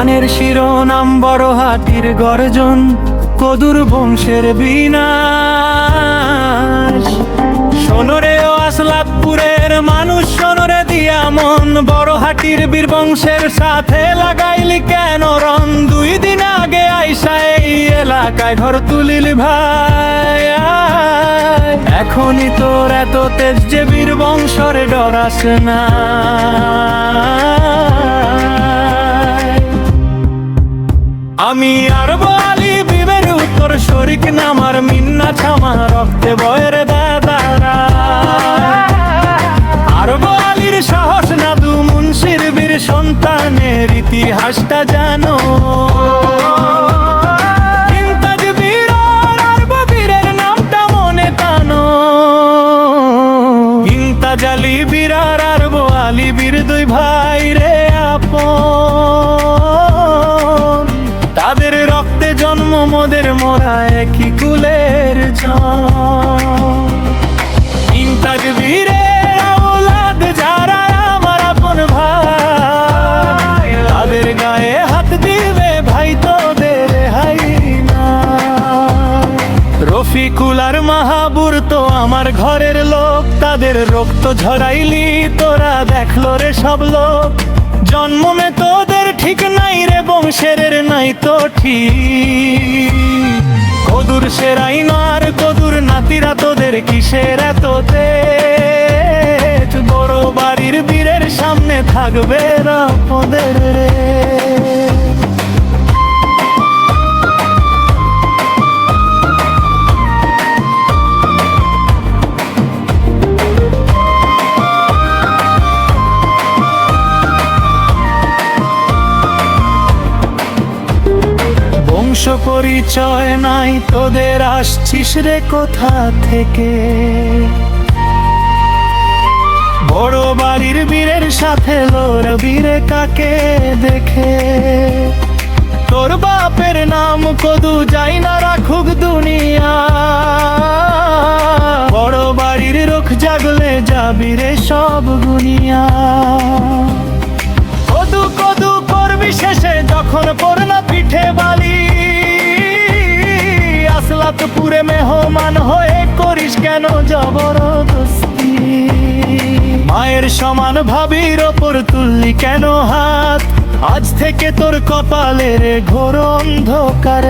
গানের শিরোনাম বড় হাতির গর্জন, কদুর বংশের বিনাশ। সোনরে ও আসলাপুরের মানুষ সোনরে দিয়া মন। বড় হাটির বীর বংশের সাথে লাগাইলি কেন রং? দুই দিন আগে আইসা এই এলাকায় ঘর তুলিল ভাই। এখনই তোর এত তেজ যে বীর বংশরে ডরাস না। আমি আর বলি বিবের উত্তর শরিক নামার মিন্না ছামা, রক্তে বয়ের দাদারা। আর বলির সাহস না, দু মুন্সির বীর সন্তানের ইতিহাসটা জানো। একই কুলের জন ইন্তাজ বীরের আওলাদ যারা আমার আপন ভাই। তাদের গায়ে হাত দিবে ভাই তোদের হাই না রফিকুল আর মাহাবুর তো আমার ঘরের লোক। তাদের রক্ত ঝরাইলি তোরা দেখল রে সব লোক। জন্মমে তোদের ঠিক নাই রে বংশের নাই তো ঠিক। সেরাই নার কদুর নাতিরা তোদের কিসের এত বড় বাড়ির বীরের সামনে থাকবে রাপদের রে। বংশ পরিচয় নাই, তোদের আসছিস রে কোথা থেকে? বড় বাড়ির বীরের সাথে লোর বীরে কাকে দেখে? তোর বাপের নাম কদু যাই না রাখুক দুনিয়া। বড় বাড়ির রুখ জাগলে যাবি রে সব গুনিয়া। কদু কদু করবি শেষে যখন পড়না পিঠে বালি। মেহমান হয়ে করিস কেন জবরদস্তি? মায়ের সমান ভাবির ওপর তুললি কেন হাত? আজ থেকে তোর কপালের ঘোর অন্ধকার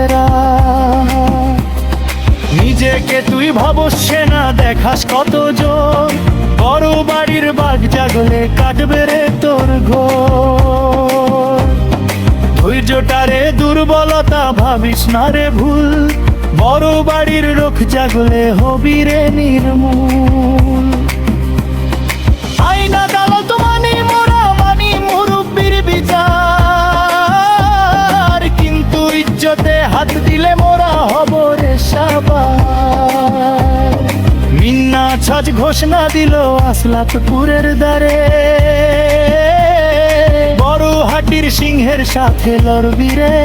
নিজেকে তুই ভাবসে না দেখাস কত জোর বড় বাড়ির বাঘ জাগলে কাটবে রে তোর ঘোর। ধৈর্যটারে দুর্বলতা ভাবিস না রে ভুল। বড় বাড়ির রোখ জাগলে হবি রে নির্মূল। আইনা দালত মানি, মোরা মানি, মুরব্বির বিচার। কিন্তু ইজ্জতে হাত দিলে মোরা হব রে সাবার মিন্না ছাজ ঘোষণা দিল আসলাতপুরের দ্বারে। বড় হাটির সিংহের সাথে লড়বি রে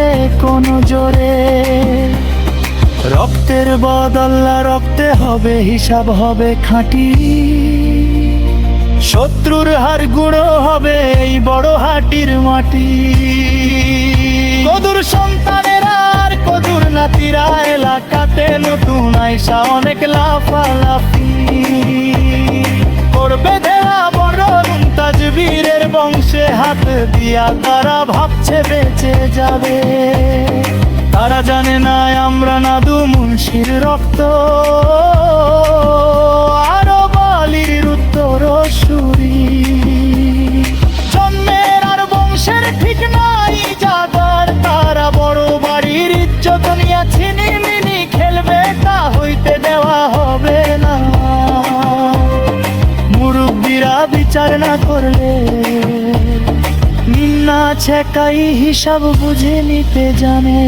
কোন জোরে। রক্তের বদল্লা রক্তে হবে, হিসাব হবে খাঁটি। শত্রুর হার গুঁড়ো হবে এই বড় হাটির মাটি। কদুর সন্তানেরা আর কদুর নাতিরা, এলাকাতে নতুন আইসা অনেক লাফালাফি। করবে দেওয়া বড় মুমতাজ বীরের বংশে হাত দিয়া তারা ভাবছে বেঁচে যাবে। তারা জানে না আমরা নাদু মুন্সির রক্ত। আরও বালির উত্তর সুরি। জন্মের আর বংশের ঠিক নাই যাবার তারা বড় বাড়ির ইজ্জত নিয়ে ছিনি মিনি খেলবে, তা হইতে দেওয়া হবে না। মুরব্বীরা বিচার না করলে নিম্না ছেকাই হিসাব বুঝে নিতে জানে।